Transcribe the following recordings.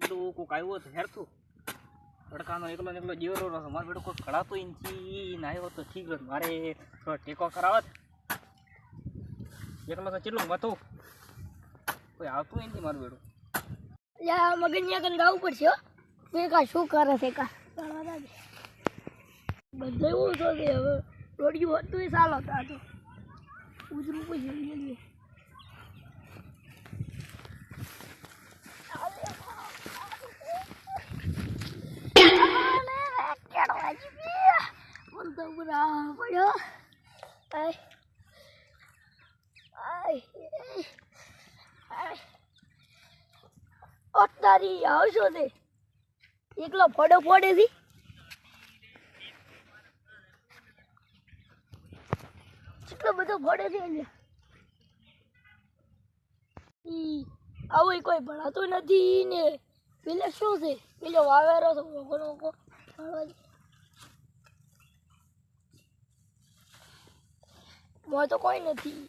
પેલું કોક આવ્યો તો હેરતું. તડકાનો એકલો એકલો જીવરો રહ્યો મારો બેટો કોઈ કળાતો ના આવ્યો તો ઠીક રહ્યો મારે થોડો ટેકો કરાવત. એકલો તો ચેટલો મતું કોઈ આવતું નથી મારું બેટું. યા મગનિયા કન ગાવું પડશે, હો. તે કા શું કરે છે, કા? બધે એવું હવે રોડિયું હતું એ સાલો હતા ઉજરું પછી લઈએ મને તો બુરા પડ્યો આય આય આય અત્યારે આવશો તે? એકલો ફોડો ફોડે છે? કેટલો બધો ફોડે છે એટલે આવું કોઈ ભણાતું નથી ને. પેલે શું છે? પેલો વાવેરો છે મોકો મોકો ભણવા મોં તો કોઈ નથી.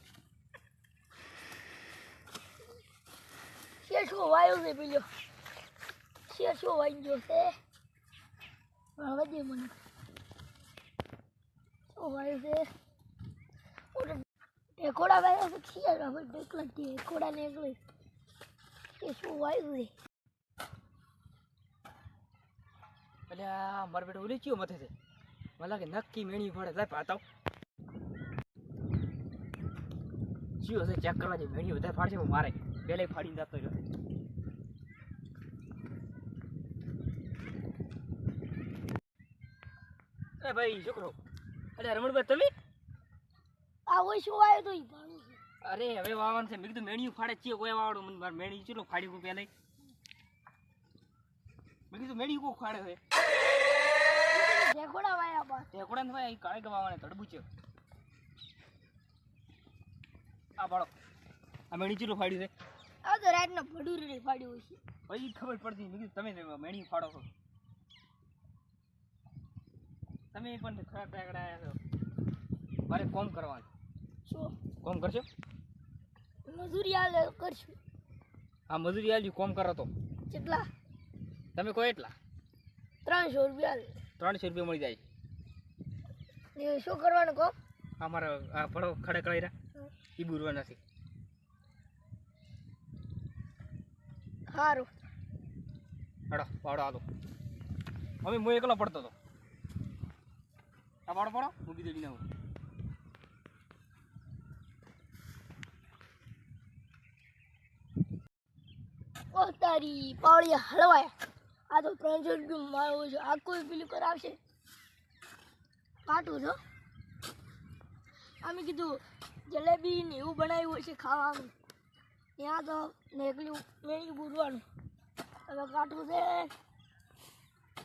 શેર શું વાયો છે પેલો? શેર શું વાઈ ગયો છે? દે મને. શું વાયો છે? એકોડા વાયો છે? શેર હવે જ ઢેકોડા ને એકલી શેર શું વાયું છે? અલ્યા, મારો બેટો ઓલી ચિયો મથે છે મને લાગે નક્કી મેણી ફાડે લાય પાતાવ ચિયો છે ચેક કરવા જાય મેણી વધારે ફાડશે હું મારે. પહેલે ફાડીને જતો રહ્યો. એ ભાઈ છોકરો. અરે રમણભાઈ તમે? આવો શું આવ્યો તો? ઈ અરે હવે વાવન છે. મેં કીધું મેણિયું ફાડે છે કોઈ વાવડું મને મારે મેણી ચેલો ફાડી હું પહેલાં મેં કીધું મેણિયું કોક ફાડે હવે ઢેકોડા વાયા ઢેકોડા ને ભાઈ કાળે ગવાવાને તડબું છે. આ બાળક. આ મેણી ચીલું ફાડ્યું છે? આ તો રાતના ભડુરી ફાડ્યું છે. પછી ખબર પડતી મેં તમે મેણી ફાડો છો. તમે પણ ખરાબ આવ્યા છો. મારે કોમ કરવાનું. શું? કોમ કરશો? મજૂરી આલે કરશું. આ મજૂરી આલી કોમ કરો તો. કેટલા તમે કહો એટલા? ત્રણસો રૂપિયા ત્રણસો રૂપિયા મળી જાય. શું કરવાનું કહો? અમારે આ ફળો ખડે કળાયરા એ બુરવા નથી. સારું હડો પાવડો આલો. હવે હું એકલો પડતો હતો આ પાડો પાડો હું બીજો લઈને આવું. તારી હળવાયા. આ તો ત્રણસો રૂપિયા મારું છે. આ કોઈ પેલું કરાવશે? કાટું છો અમે કીધું જલેબી ને એવું બનાવ્યું હોય છે ખાવાનું. ત્યાં તો ને એકલું મેળ્યું બુરવાનું હવે કાઠું છે.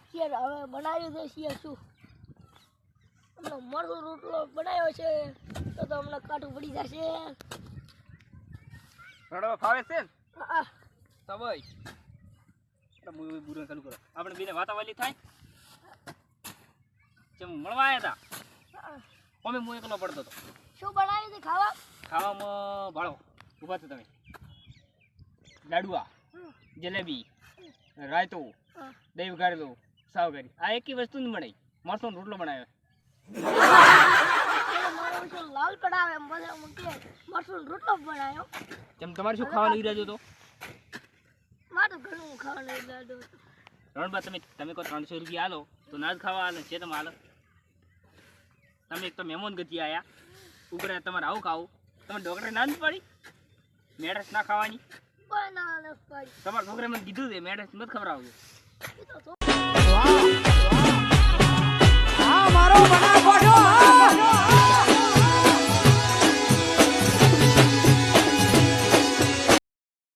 શિયર હવે બનાવ્યું છે શિયર શું? અમને મરનો રોટલો બનાવ્યો છે તો તો હમણાં કાઠું પડી જશે. રડવા ફાવે છે ને? તો ભાઈ બુરો ચાલુ કરો આપણે બીને વાતાવાલી થાય? જેમ મળવા આવ્યા હતા. અમે હું એકલો પડતો હતો. શું બનાવ્યું છે ખાવા? ખાવામાં ભાળો. ઊભા છો તમે. લાડુઆ જલેબી રાયતો. દહીં વઘારેલું સાવ કરી આ એકી વસ્તુ જ બનાવી મરસો રોટલો બનાવ્યો. લાલ કડાવે બધા રોટલો બનાવ્યો. જેમ તમારે શું ખાવાનું ઈરાદો હતો? મારે ઘણું ખાવાનું ઈરાદો રણબા તમે તમે કહો ત્રણસો રૂપિયા આલો તો ના જ ખાવા આલે છે તમે હાલો તમે એક તો મહેમાન ગતિ આયા. ઉગડે તમારે આવું ખાવું. તમે ડોક્ટરે ના પાડી? મેડસ ના ખાવાની? તમારા છોકરે મને કીધું છે મેડસ મત ખબર તો